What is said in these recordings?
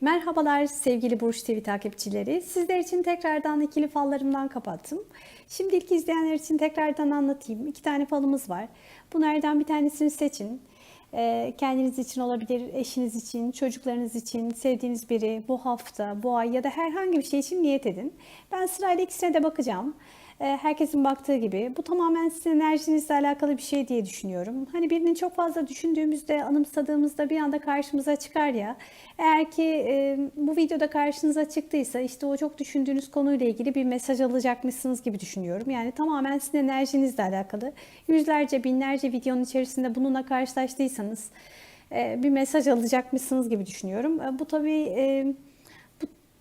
Merhabalar sevgili Burç TV takipçileri. Sizler için tekrardan ikili fallarımdan kapattım. Şimdi ilk izleyenler için tekrardan anlatayım. İki tane falımız var. Bunlardan bir tanesini seçin. Ee, Kendiniz için olabilir, eşiniz için, çocuklarınız için, sevdiğiniz biri bu hafta, bu ay ya da herhangi bir şey için niyet edin. Ben sırayla ikisine de bakacağım. Ee, Herkesin baktığı gibi. Bu tamamen sizin enerjinizle alakalı bir şey diye düşünüyorum. Hani birini çok fazla düşündüğümüzde, anımsadığımızda bir anda karşımıza çıkar ya. Eğer ki e, bu videoda karşınıza çıktıysa işte o çok düşündüğünüz konuyla ilgili bir mesaj alacakmışsınız gibi düşünüyorum. Yani tamamen sizin enerjinizle alakalı. Yüzlerce, binlerce videonun içerisinde bununla karşılaştıysanız e, bir mesaj alacakmışsınız gibi düşünüyorum. E, Bu tabii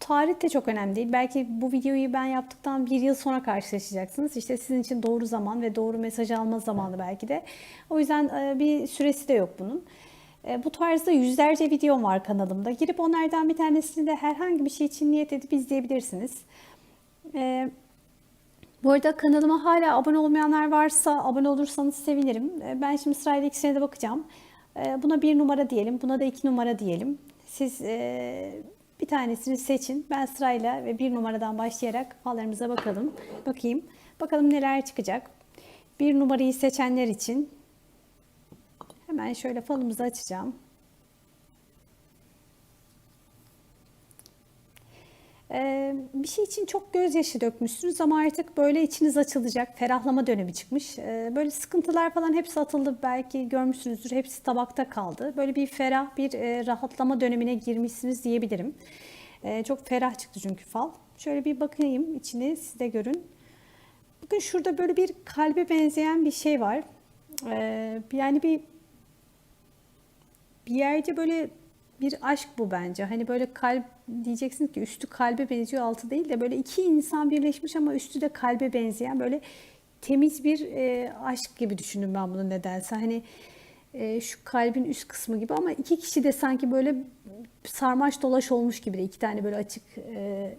tarih de çok önemli değil. Belki bu videoyu ben yaptıktan bir yıl sonra karşılaşacaksınız. İşte sizin için doğru zaman ve doğru mesaj alma zamanı belki de. O yüzden e, bir süresi de yok bunun. E, Bu tarzda yüzlerce videom var kanalımda. Girip onlardan bir tanesini de herhangi bir şey için niyet edip izleyebilirsiniz. E, Bu arada kanalıma hala abone olmayanlar varsa abone olursanız sevinirim. Ben şimdi sırayla ikisine de bakacağım. Buna bir numara diyelim, buna da iki numara diyelim. Siz bir tanesini seçin. Ben sırayla ve bir numaradan başlayarak fallarımıza bakalım. Bakayım. Bakalım neler çıkacak. Bir numarayı seçenler için hemen şöyle falımızı açacağım. Ee, bir şey için çok gözyaşı dökmüşsünüz ama artık böyle içiniz açılacak, ferahlama dönemi çıkmış. Ee, böyle sıkıntılar falan hepsi atıldı belki görmüşsünüzdür, hepsi tabakta kaldı. Böyle bir ferah, bir e, rahatlama dönemine girmişsiniz diyebilirim. Ee, çok ferah çıktı çünkü fal. Şöyle bir bakayım içini siz de görün. Bakın şurada böyle bir kalbe benzeyen bir şey var. Yani bir bir yerde böyle bir aşk bu bence. Hani böyle kalp diyeceksiniz ki üstü kalbe benziyor altı değil de böyle iki insan birleşmiş ama üstü de kalbe benzeyen böyle temiz bir e, aşk gibi düşündüm ben bunu nedense. Hani e, şu kalbin üst kısmı gibi ama iki kişi de sanki böyle sarmaş dolaş olmuş gibi de iki tane böyle açık e,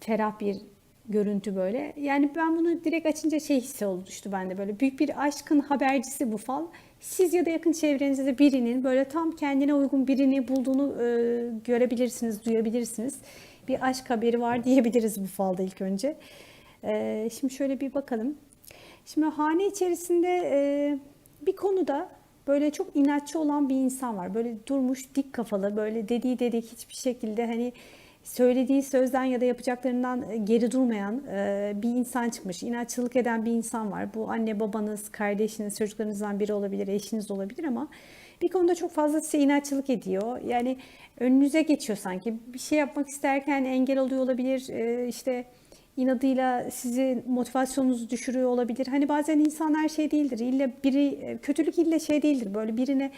ferah bir görüntü böyle. Yani ben bunu direkt açınca şey hissi oluştu bende böyle büyük bir aşkın habercisi bu fal. Siz ya da yakın çevrenizde birinin böyle tam kendine uygun birini bulduğunu e, görebilirsiniz, duyabilirsiniz. Bir aşk haberi var diyebiliriz bu falda ilk önce. E, şimdi şöyle bir bakalım. Şimdi hane içerisinde e, bir konuda böyle çok inatçı olan bir insan var. Böyle durmuş dik kafalı böyle dediği dedik hiçbir şekilde hani söylediği sözden ya da yapacaklarından geri durmayan e, bir insan çıkmış. İnatçılık eden bir insan var. Bu anne babanız, kardeşiniz, çocuklarınızdan biri olabilir, eşiniz olabilir ama bir konuda çok fazla size inatçılık ediyor. Yani önünüze geçiyor sanki. Bir şey yapmak isterken engel oluyor olabilir. E, işte inadıyla sizi motivasyonunuzu düşürüyor olabilir. Hani bazen insanlar şey değildir. İlle biri kötülük ille şey değildir. Böyle birine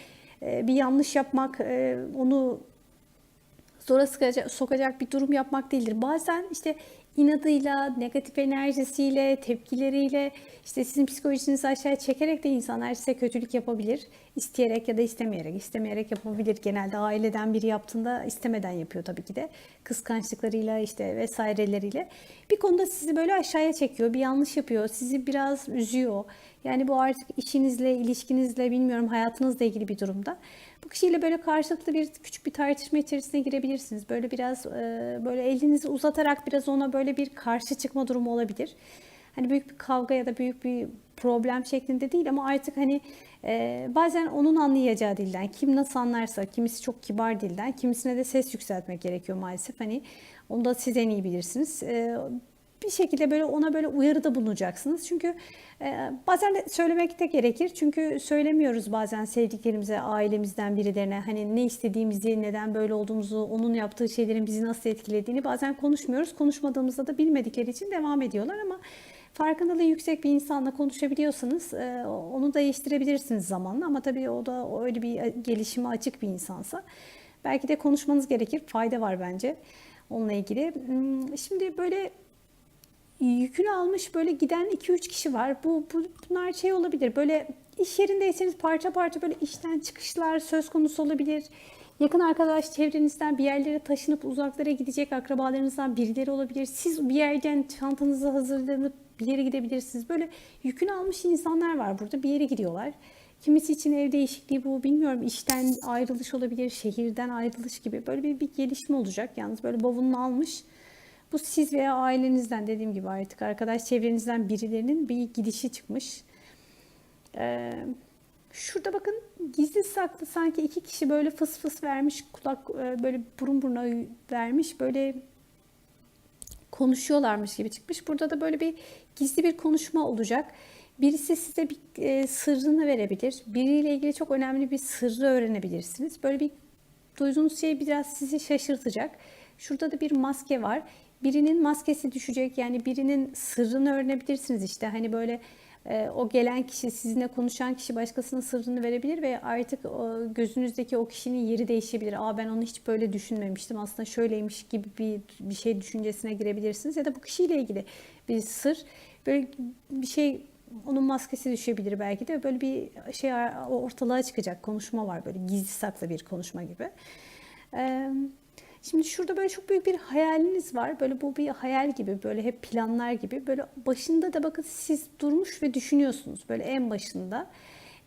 e, bir yanlış yapmak, e, onu zora sıkacak, sokacak bir durum yapmak değildir. Bazen işte inadıyla, negatif enerjisiyle, tepkileriyle işte sizin psikolojinizi aşağıya çekerek de insanlar size kötülük yapabilir. İsteyerek ya da istemeyerek, istemeyerek yapabilir. Genelde aileden biri yaptığında istemeden yapıyor tabii ki de. Kıskançlıklarıyla işte vesaireleriyle. Bir konuda sizi böyle aşağıya çekiyor, bir yanlış yapıyor, sizi biraz üzüyor. Yani bu artık işinizle, ilişkinizle, bilmiyorum hayatınızla ilgili bir durumda. Bu kişiyle böyle karşılıklı bir küçük bir tartışma içerisine girebilirsiniz. Böyle biraz e, böyle elinizi uzatarak biraz ona böyle bir karşı çıkma durumu olabilir. Hani büyük bir kavga ya da büyük bir problem şeklinde değil ama artık hani e, bazen onun anlayacağı dilden kim nasıl anlarsa kimisi çok kibar dilden kimisine de ses yükseltmek gerekiyor maalesef. Hani onu da siz en iyi bilirsiniz. E, bir şekilde böyle ona böyle uyarıda bulunacaksınız. Çünkü e, bazen de söylemek de gerekir. Çünkü söylemiyoruz bazen sevdiklerimize, ailemizden birilerine hani ne istediğimizi, neden böyle olduğumuzu, onun yaptığı şeylerin bizi nasıl etkilediğini bazen konuşmuyoruz. Konuşmadığımızda da bilmedikleri için devam ediyorlar ama farkındalığı yüksek bir insanla konuşabiliyorsanız e, onu değiştirebilirsiniz zamanla ama tabii o da öyle bir gelişime açık bir insansa belki de konuşmanız gerekir. Fayda var bence onunla ilgili. Hmm, Şimdi böyle yükünü almış böyle giden 2-3 kişi var. Bu, bu bunlar şey olabilir. Böyle iş yerindeyseniz parça parça böyle işten çıkışlar söz konusu olabilir. Yakın arkadaş çevrenizden bir yerlere taşınıp uzaklara gidecek akrabalarınızdan birileri olabilir. Siz bir yerden çantanızı hazırlanıp bir yere gidebilirsiniz. Böyle yükünü almış insanlar var burada. Bir yere gidiyorlar. Kimisi için ev değişikliği bu bilmiyorum işten ayrılış olabilir, şehirden ayrılış gibi böyle bir, bir gelişme olacak. Yalnız böyle bavulunu almış. Bu siz veya ailenizden dediğim gibi artık arkadaş çevrenizden birilerinin bir gidişi çıkmış. Ee, şurada bakın gizli saklı sanki iki kişi böyle fıs fıs vermiş kulak e, böyle burun buruna vermiş böyle konuşuyorlarmış gibi çıkmış. Burada da böyle bir gizli bir konuşma olacak. Birisi size bir e, sırrını verebilir. Biriyle ilgili çok önemli bir sırrı öğrenebilirsiniz. Böyle bir duyduğunuz şey biraz sizi şaşırtacak. Şurada da bir maske var. Birinin maskesi düşecek. Yani birinin sırrını öğrenebilirsiniz işte. Hani böyle e, o gelen kişi, sizinle konuşan kişi başkasının sırrını verebilir ve artık gözünüzdeki o kişinin yeri değişebilir. Aa ben onu hiç böyle düşünmemiştim. Aslında şöyleymiş gibi bir bir şey düşüncesine girebilirsiniz ya da bu kişiyle ilgili bir sır böyle bir şey onun maskesi düşebilir belki de böyle bir şey ortalığa çıkacak konuşma var böyle gizli saklı bir konuşma gibi. Ee, Şimdi şurada böyle çok büyük bir hayaliniz var. Böyle bu bir hayal gibi, böyle hep planlar gibi. Böyle başında da bakın siz durmuş ve düşünüyorsunuz böyle en başında.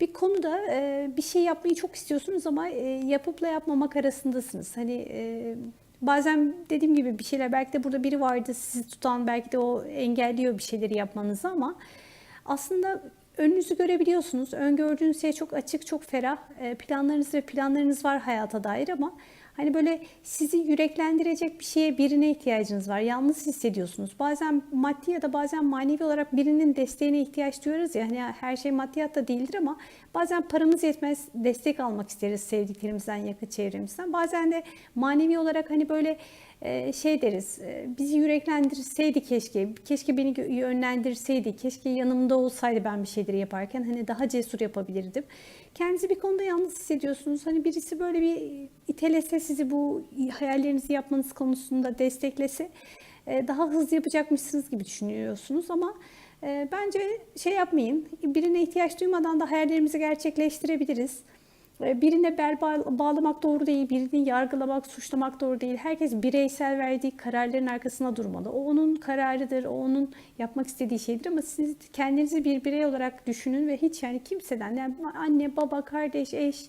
Bir konuda e, bir şey yapmayı çok istiyorsunuz ama e, yapıpla yapmamak arasındasınız. Hani e, bazen dediğim gibi bir şeyler belki de burada biri vardı sizi tutan belki de o engelliyor bir şeyleri yapmanızı ama aslında önünüzü görebiliyorsunuz. Öngördüğünüz şey çok açık, çok ferah. Planlarınız ve planlarınız var hayata dair ama Hani böyle sizi yüreklendirecek bir şeye birine ihtiyacınız var. Yalnız hissediyorsunuz. Bazen maddi ya da bazen manevi olarak birinin desteğine ihtiyaç duyuyoruz ya. Hani her şey maddiyatta değildir ama bazen paramız yetmez destek almak isteriz sevdiklerimizden, yakın çevremizden. Bazen de manevi olarak hani böyle şey deriz, e, bizi yüreklendirseydi keşke, keşke beni yönlendirseydi, keşke yanımda olsaydı ben bir şeyleri yaparken hani daha cesur yapabilirdim. Kendinizi bir konuda yalnız hissediyorsunuz. Hani birisi böyle bir itelese sizi bu hayallerinizi yapmanız konusunda desteklese e, daha hızlı yapacakmışsınız gibi düşünüyorsunuz ama bence şey yapmayın. Birine ihtiyaç duymadan da hayallerimizi gerçekleştirebiliriz. Ee, birine bel bağlamak doğru değil, birini yargılamak, suçlamak doğru değil. Herkes bireysel verdiği kararların arkasına durmalı. O onun kararıdır, o onun yapmak istediği şeydir ama siz kendinizi bir birey olarak düşünün ve hiç yani kimseden, yani anne, baba, kardeş, eş,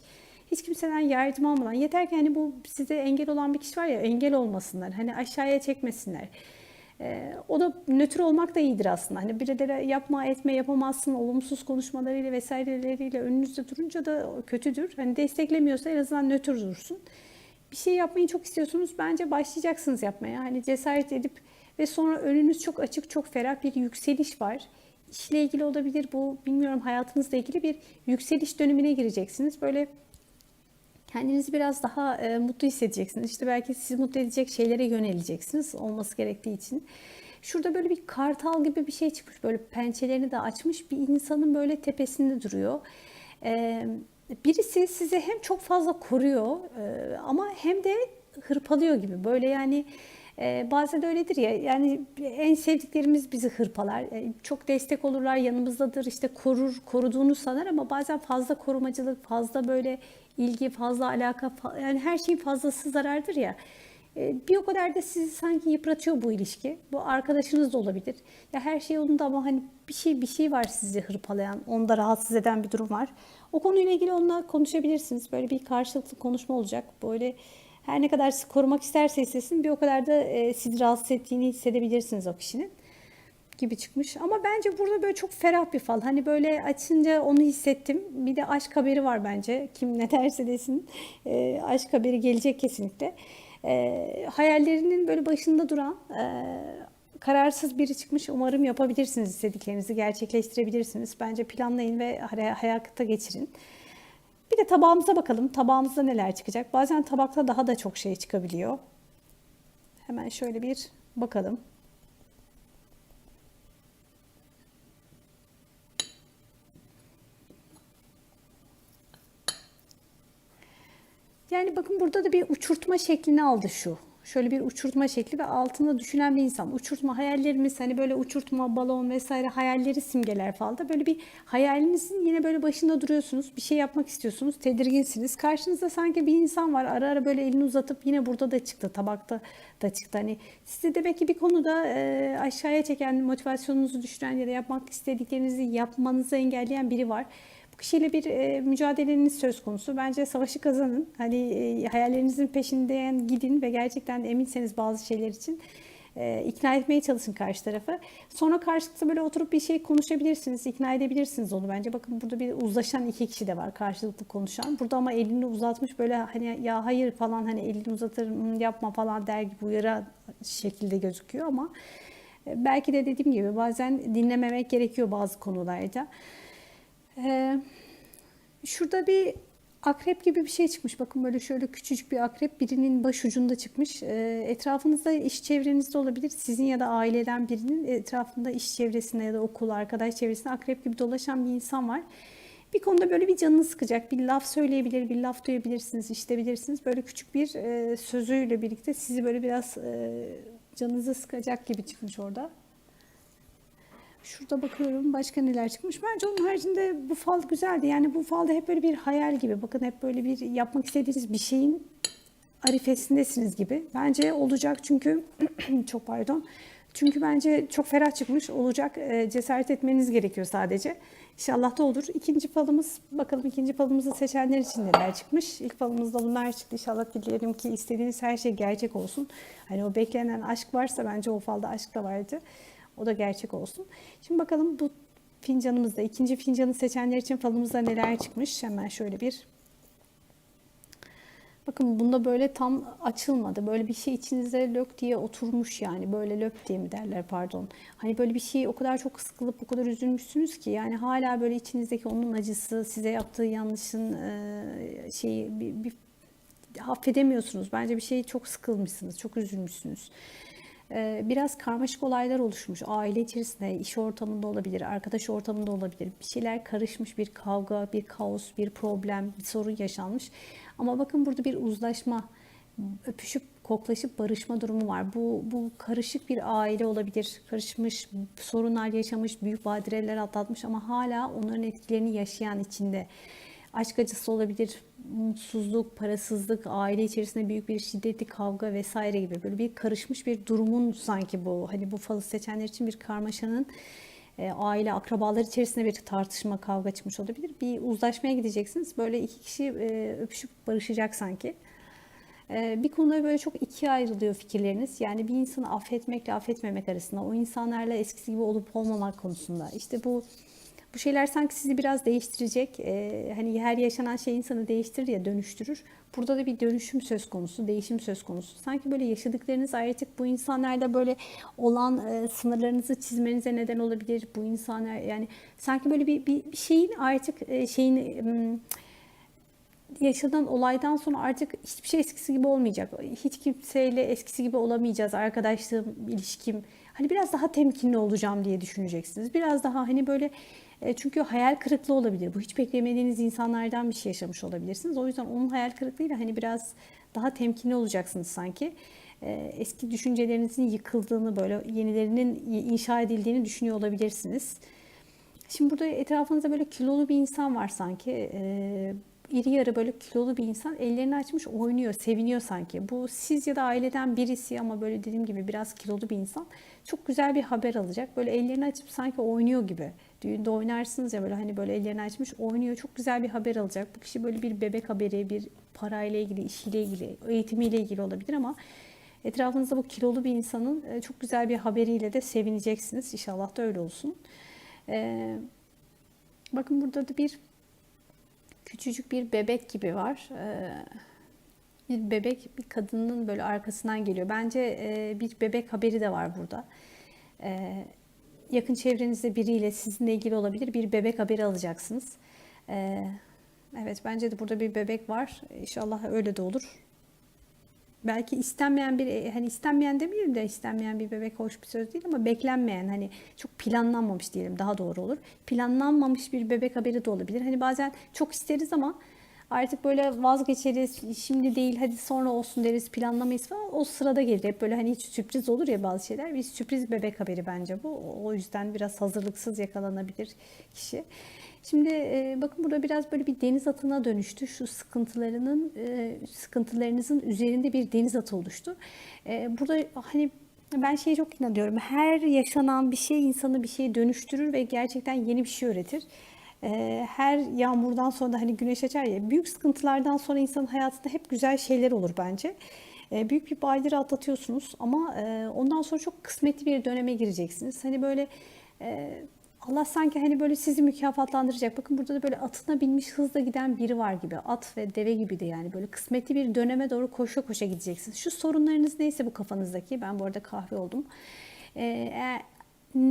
hiç kimseden yardım almadan yeter ki hani bu size engel olan bir kişi var ya engel olmasınlar. Hani aşağıya çekmesinler. E, o da nötr olmak da iyidir aslında. Hani birileri yapma etme yapamazsın olumsuz konuşmalarıyla vesaireleriyle önünüzde durunca da kötüdür. Hani desteklemiyorsa en azından nötr dursun. Bir şey yapmayı çok istiyorsunuz. Bence başlayacaksınız yapmaya. Hani cesaret edip ve sonra önünüz çok açık, çok ferah bir yükseliş var. İşle ilgili olabilir bu, bilmiyorum hayatınızla ilgili bir yükseliş dönemine gireceksiniz. Böyle kendinizi biraz daha e, mutlu hissedeceksiniz. İşte belki sizi mutlu edecek şeylere yöneleceksiniz olması gerektiği için. Şurada böyle bir kartal gibi bir şey çıkmış. Böyle pençelerini de açmış bir insanın böyle tepesinde duruyor. E, birisi sizi hem çok fazla koruyor e, ama hem de hırpalıyor gibi. Böyle yani e, bazen de öyledir ya yani en sevdiklerimiz bizi hırpalar. E, çok destek olurlar yanımızdadır işte korur koruduğunu sanar ama bazen fazla korumacılık fazla böyle ilgi, fazla alaka, yani her şeyin fazlası zarardır ya. E, bir o kadar da sizi sanki yıpratıyor bu ilişki. Bu arkadaşınız da olabilir. Ya her şey yolunda ama hani bir şey bir şey var sizi hırpalayan, onda rahatsız eden bir durum var. O konuyla ilgili onunla konuşabilirsiniz. Böyle bir karşılıklı konuşma olacak. Böyle her ne kadar korumak isterse istesin bir o kadar da e, sizi rahatsız ettiğini hissedebilirsiniz o kişinin gibi çıkmış. Ama bence burada böyle çok ferah bir fal. Hani böyle açınca onu hissettim. Bir de aşk haberi var bence. Kim ne derse desin. E, aşk haberi gelecek kesinlikle. E, hayallerinin böyle başında duran e, kararsız biri çıkmış. Umarım yapabilirsiniz istediklerinizi gerçekleştirebilirsiniz. Bence planlayın ve hayata geçirin. Bir de tabağımıza bakalım. Tabağımızda neler çıkacak? Bazen tabakta daha da çok şey çıkabiliyor. Hemen şöyle bir bakalım. Yani bakın burada da bir uçurtma şeklini aldı şu. Şöyle bir uçurtma şekli ve altında düşünen bir insan. Uçurtma hayallerimiz hani böyle uçurtma, balon vesaire hayalleri simgeler falan da böyle bir hayalinizin yine böyle başında duruyorsunuz. Bir şey yapmak istiyorsunuz. Tedirginsiniz. Karşınızda sanki bir insan var. Ara ara böyle elini uzatıp yine burada da çıktı. Tabakta da çıktı. Hani sizi demek ki bir konuda e, aşağıya çeken, motivasyonunuzu düşüren ya da yapmak istediklerinizi yapmanızı engelleyen biri var. Bu kişiyle bir e, mücadeleniz söz konusu. Bence savaşı kazanın. Hani e, hayallerinizin peşinden gidin ve gerçekten eminseniz bazı şeyler için e, ikna etmeye çalışın karşı tarafı. Sonra karşılıklı böyle oturup bir şey konuşabilirsiniz, ikna edebilirsiniz onu bence. Bakın burada bir uzlaşan iki kişi de var karşılıklı konuşan. Burada ama elini uzatmış böyle hani ya hayır falan hani elini uzatır "Hmm, yapma falan der gibi uyarı şekilde gözüküyor ama e, belki de dediğim gibi bazen dinlememek gerekiyor bazı konularda. Ee, Şurada bir akrep gibi bir şey çıkmış. Bakın böyle şöyle küçücük bir akrep birinin baş ucunda çıkmış. Ee, etrafınızda iş çevrenizde olabilir. Sizin ya da aileden birinin etrafında iş çevresinde ya da okul, arkadaş çevresinde akrep gibi dolaşan bir insan var. Bir konuda böyle bir canını sıkacak, bir laf söyleyebilir, bir laf duyabilirsiniz, işitebilirsiniz. Böyle küçük bir e, sözüyle birlikte sizi böyle biraz e, canınızı sıkacak gibi çıkmış orada. Şurada bakıyorum başka neler çıkmış. Bence onun haricinde bu fal güzeldi. Yani bu falda hep böyle bir hayal gibi. Bakın hep böyle bir yapmak istediğiniz bir şeyin arifesindesiniz gibi. Bence olacak çünkü çok pardon. Çünkü bence çok ferah çıkmış. Olacak. E, cesaret etmeniz gerekiyor sadece. İnşallah da olur. İkinci falımız bakalım ikinci falımızı seçenler için neler çıkmış. İlk falımızda bunlar çıktı. İnşallah dilerim ki istediğiniz her şey gerçek olsun. Hani o beklenen aşk varsa bence o falda aşk da vardı. O da gerçek olsun. Şimdi bakalım bu fincanımızda ikinci fincanı seçenler için falımızda neler çıkmış. Hemen şöyle bir Bakın bunda böyle tam açılmadı. Böyle bir şey içinize lök diye oturmuş yani. Böyle lök diye mi derler pardon. Hani böyle bir şey o kadar çok sıkılıp o kadar üzülmüşsünüz ki yani hala böyle içinizdeki onun acısı, size yaptığı yanlışın e, şeyi bir, bir affedemiyorsunuz. Bence bir şey çok sıkılmışsınız, çok üzülmüşsünüz. Ee, Biraz karmaşık olaylar oluşmuş. Aile içerisinde, iş ortamında olabilir, arkadaş ortamında olabilir. Bir şeyler karışmış, bir kavga, bir kaos, bir problem, bir sorun yaşanmış. Ama bakın burada bir uzlaşma, öpüşüp koklaşıp barışma durumu var. Bu, bu karışık bir aile olabilir. Karışmış, sorunlar yaşamış, büyük badireler atlatmış ama hala onların etkilerini yaşayan içinde. Aşk acısı olabilir, mutsuzluk, parasızlık, aile içerisinde büyük bir şiddetli kavga vesaire gibi böyle bir karışmış bir durumun sanki bu. Hani bu falı seçenler için bir karmaşanın e, aile, akrabalar içerisinde bir tartışma, kavga çıkmış olabilir. Bir uzlaşmaya gideceksiniz. Böyle iki kişi e, öpüşüp barışacak sanki. E, bir konuda böyle çok ikiye ayrılıyor fikirleriniz. Yani bir insanı affetmekle affetmemek arasında, o insanlarla eskisi gibi olup olmamak konusunda. İşte bu bu şeyler sanki sizi biraz değiştirecek. Ee, hani her yaşanan şey insanı değiştirir ya dönüştürür. Burada da bir dönüşüm söz konusu, değişim söz konusu. Sanki böyle yaşadıklarınız artık bu insanlarla böyle olan e, sınırlarınızı çizmenize neden olabilir. Bu insanlar yani sanki böyle bir, bir, bir şeyin artık e, şeyin hmm, yaşanan olaydan sonra artık hiçbir şey eskisi gibi olmayacak. Hiç kimseyle eskisi gibi olamayacağız. Arkadaşlığım, ilişkim. Hani biraz daha temkinli olacağım diye düşüneceksiniz. Biraz daha hani böyle e, çünkü hayal kırıklığı olabilir. Bu hiç beklemediğiniz insanlardan bir şey yaşamış olabilirsiniz. O yüzden onun hayal kırıklığıyla hani biraz daha temkinli olacaksınız sanki. E, Eski düşüncelerinizin yıkıldığını böyle yenilerinin inşa edildiğini düşünüyor olabilirsiniz. Şimdi burada etrafınızda böyle kilolu bir insan var sanki. İri yarı böyle kilolu bir insan ellerini açmış oynuyor, seviniyor sanki. Bu siz ya da aileden birisi ama böyle dediğim gibi biraz kilolu bir insan çok güzel bir haber alacak. Böyle ellerini açıp sanki oynuyor gibi. Düğünde oynarsınız ya böyle hani böyle ellerini açmış oynuyor. Çok güzel bir haber alacak. Bu kişi böyle bir bebek haberi, bir parayla ilgili, işiyle ilgili, eğitimiyle ilgili olabilir ama etrafınızda bu kilolu bir insanın e, çok güzel bir haberiyle de sevineceksiniz. İnşallah da öyle olsun. Ee, bakın burada da bir küçücük bir bebek gibi var. Ee, bir bebek bir kadının böyle arkasından geliyor. Bence e, bir bebek haberi de var burada. Ee, yakın çevrenizde biriyle sizinle ilgili olabilir bir bebek haberi alacaksınız. Ee, evet bence de burada bir bebek var. İnşallah öyle de olur. Belki istenmeyen bir hani istenmeyen demeyelim de istenmeyen bir bebek hoş bir söz değil ama beklenmeyen hani çok planlanmamış diyelim daha doğru olur. Planlanmamış bir bebek haberi de olabilir. Hani bazen çok isteriz ama artık böyle vazgeçeriz şimdi değil hadi sonra olsun deriz planlamayız falan o sırada gelir hep böyle hani hiç sürpriz olur ya bazı şeyler bir sürpriz bebek haberi bence bu o yüzden biraz hazırlıksız yakalanabilir kişi. Şimdi e, bakın burada biraz böyle bir deniz atına dönüştü. Şu sıkıntılarının e, sıkıntılarınızın üzerinde bir deniz atı oluştu. E, burada hani ben şeye çok inanıyorum. Her yaşanan bir şey insanı bir şeye dönüştürür ve gerçekten yeni bir şey öğretir. E, her yağmurdan sonra da hani güneş açar ya büyük sıkıntılardan sonra insanın hayatında hep güzel şeyler olur bence. E, büyük bir badire atlatıyorsunuz ama e, ondan sonra çok kısmetli bir döneme gireceksiniz. Hani böyle e, Allah sanki hani böyle sizi mükafatlandıracak. Bakın burada da böyle atına binmiş hızla giden biri var gibi. At ve deve gibi de yani böyle kısmetli bir döneme doğru koşa koşa gideceksiniz. Şu sorunlarınız neyse bu kafanızdaki. Ben bu arada kahve oldum. Ee,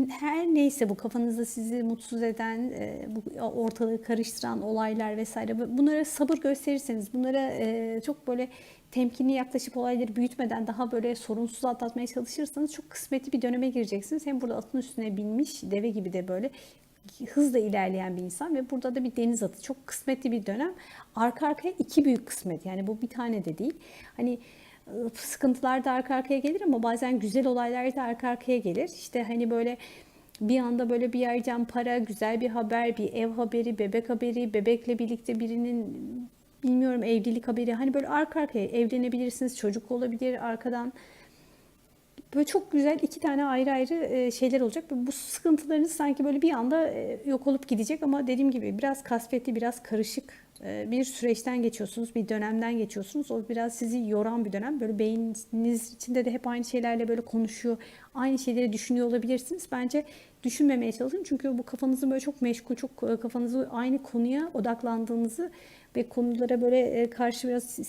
her neyse bu kafanızda sizi mutsuz eden, e, bu ortalığı karıştıran olaylar vesaire bunlara sabır gösterirseniz, bunlara e, çok böyle temkinli yaklaşıp olayları büyütmeden daha böyle sorunsuz atlatmaya çalışırsanız çok kısmetli bir döneme gireceksiniz. Hem burada atın üstüne binmiş deve gibi de böyle hızla ilerleyen bir insan ve burada da bir deniz atı. Çok kısmetli bir dönem. Arka arkaya iki büyük kısmet. Yani bu bir tane de değil. Hani sıkıntılar da arka arkaya gelir ama bazen güzel olaylar da arka arkaya gelir. İşte hani böyle bir anda böyle bir yerden para, güzel bir haber, bir ev haberi, bebek haberi, bebekle birlikte birinin bilmiyorum evlilik haberi. Hani böyle arka arkaya evlenebilirsiniz, çocuk olabilir arkadan. Böyle çok güzel iki tane ayrı ayrı şeyler olacak. Bu sıkıntılarınız sanki böyle bir anda yok olup gidecek ama dediğim gibi biraz kasvetli, biraz karışık bir süreçten geçiyorsunuz, bir dönemden geçiyorsunuz. O biraz sizi yoran bir dönem. Böyle beyniniz içinde de hep aynı şeylerle böyle konuşuyor, aynı şeyleri düşünüyor olabilirsiniz. Bence düşünmemeye çalışın. Çünkü bu kafanızı böyle çok meşgul, çok e, kafanızı aynı konuya odaklandığınızı ve konulara böyle e, karşı biraz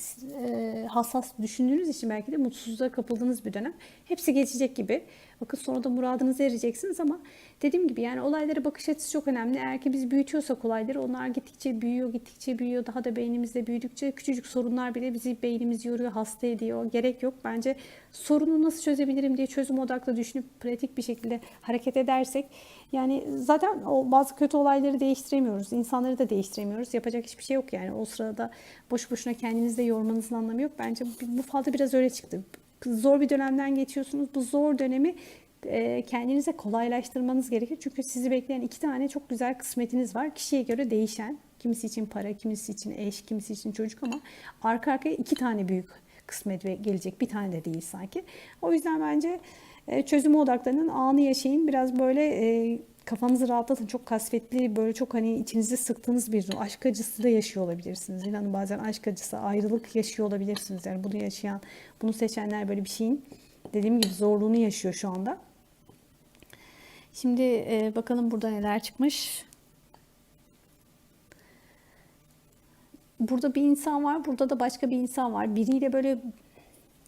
hassas düşündüğünüz için belki de mutsuzluğa kapıldığınız bir dönem. Hepsi geçecek gibi. Bakın sonra da muradınızı ereceksiniz ama dediğim gibi yani olaylara bakış açısı çok önemli. Eğer ki biz büyütüyorsak olayları onlar gittikçe büyüyor, gittikçe büyüyor. Daha da beynimizde büyüdükçe küçücük sorunlar bile bizi beynimiz yoruyor, hasta ediyor. Gerek yok. Bence sorunu nasıl çözebilirim diye çözüm odaklı düşünüp pratik bir şekilde hareket edersek yani zaten o bazı kötü olayları değiştiremiyoruz. insanları da değiştiremiyoruz. Yapacak hiçbir şey yok yani. O sırada boş boşuna kendinizi de yormanızın anlamı yok. Bence bu falda biraz öyle çıktı zor bir dönemden geçiyorsunuz. Bu zor dönemi e, kendinize kolaylaştırmanız gerekir. Çünkü sizi bekleyen iki tane çok güzel kısmetiniz var. Kişiye göre değişen. Kimisi için para, kimisi için eş, kimisi için çocuk ama arka arkaya iki tane büyük kısmet gelecek. Bir tane de değil sanki. O yüzden bence e, çözüme odaklanın, anı yaşayın. Biraz böyle e, kafanızı rahatlatın. Çok kasvetli, böyle çok hani içinizi sıktığınız bir durum. Aşk acısı da yaşıyor olabilirsiniz. İnanın bazen aşk acısı, ayrılık yaşıyor olabilirsiniz. Yani bunu yaşayan, bunu seçenler böyle bir şeyin dediğim gibi zorluğunu yaşıyor şu anda. Şimdi e, bakalım burada neler çıkmış. Burada bir insan var, burada da başka bir insan var. Biriyle böyle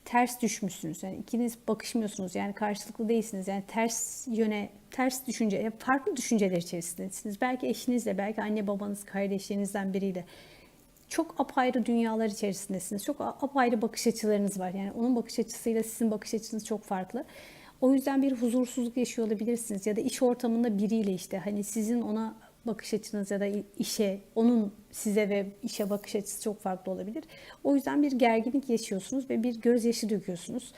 ters düşmüşsünüz. Yani ikiniz bakışmıyorsunuz. Yani karşılıklı değilsiniz. Yani ters yöne, ters düşünce, farklı düşünceler içerisindesiniz. Belki eşinizle, belki anne babanız, kardeşlerinizden biriyle. Çok apayrı dünyalar içerisindesiniz. Çok apayrı bakış açılarınız var. Yani onun bakış açısıyla sizin bakış açınız çok farklı. O yüzden bir huzursuzluk yaşıyor olabilirsiniz ya da iş ortamında biriyle işte hani sizin ona bakış açınız ya da işe, onun size ve işe bakış açısı çok farklı olabilir. O yüzden bir gerginlik yaşıyorsunuz ve bir gözyaşı döküyorsunuz.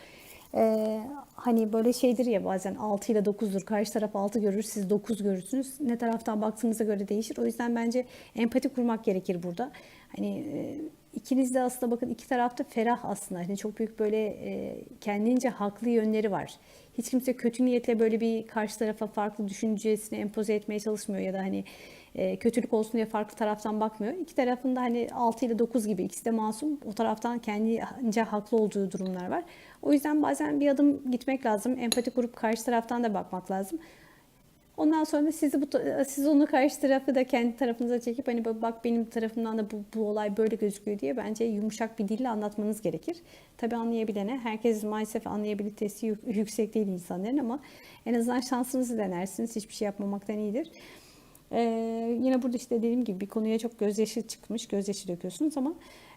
Ee, hani böyle şeydir ya bazen 6 ile 9'dur. Karşı taraf 6 görür, siz 9 görürsünüz. Ne taraftan baktığınıza göre değişir. O yüzden bence empati kurmak gerekir burada. Hani e, ikiniz de aslında bakın iki tarafta ferah aslında. Hani çok büyük böyle e, kendince haklı yönleri var. Hiç kimse kötü niyetle böyle bir karşı tarafa farklı düşüncesini empoze etmeye çalışmıyor ya da hani e, kötülük olsun diye farklı taraftan bakmıyor. İki tarafında hani 6 ile 9 gibi ikisi de masum. O taraftan kendince haklı olduğu durumlar var. O yüzden bazen bir adım gitmek lazım. Empati kurup karşı taraftan da bakmak lazım. Ondan sonra sizi bu siz onu karşı tarafı da kendi tarafınıza çekip hani bak benim tarafımdan da bu, bu olay böyle gözüküyor diye bence yumuşak bir dille anlatmanız gerekir. Tabi anlayabilene herkes maalesef anlayabilitesi yüksek değil insanların ama en azından şansınızı denersiniz. Hiçbir şey yapmamaktan iyidir. Ee, yine burada işte dediğim gibi bir konuya çok gözyaşı çıkmış, gözyaşı döküyorsunuz ama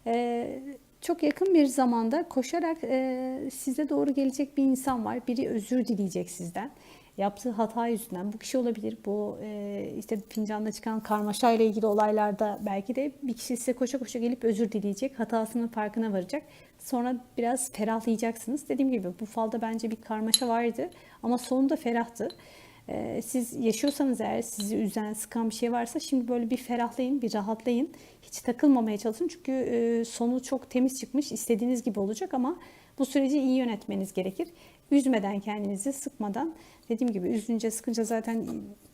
e, çok yakın bir zamanda koşarak e, size doğru gelecek bir insan var. Biri özür dileyecek sizden yaptığı hata yüzünden bu kişi olabilir. Bu e, işte fincanda çıkan karmaşa ile ilgili olaylarda belki de bir kişi size koşa koşa gelip özür dileyecek. Hatasının farkına varacak. Sonra biraz ferahlayacaksınız. Dediğim gibi bu falda bence bir karmaşa vardı ama sonunda ferahtı. E, siz yaşıyorsanız eğer sizi üzen, sıkan bir şey varsa şimdi böyle bir ferahlayın, bir rahatlayın. Hiç takılmamaya çalışın çünkü e, sonu çok temiz çıkmış, istediğiniz gibi olacak ama bu süreci iyi yönetmeniz gerekir. Üzmeden kendinizi, sıkmadan. Dediğim gibi üzünce, sıkınca zaten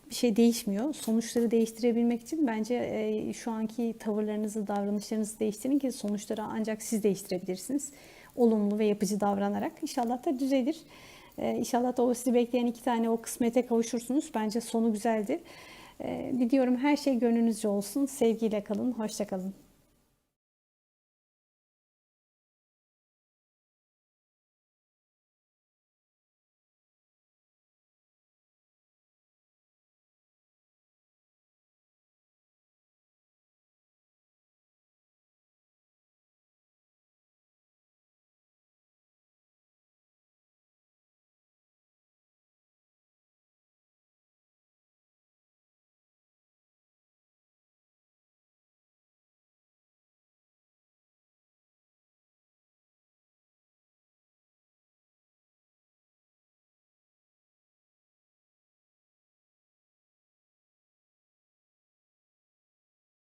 bir şey değişmiyor. Sonuçları değiştirebilmek için bence e, şu anki tavırlarınızı, davranışlarınızı değiştirin ki sonuçları ancak siz değiştirebilirsiniz. Olumlu ve yapıcı davranarak. İnşallah da düzelir. E, İnşallah da o sizi bekleyen iki tane o kısmete kavuşursunuz. Bence sonu güzeldi. E, Diliyorum her şey gönlünüzce olsun. Sevgiyle kalın, hoşça kalın.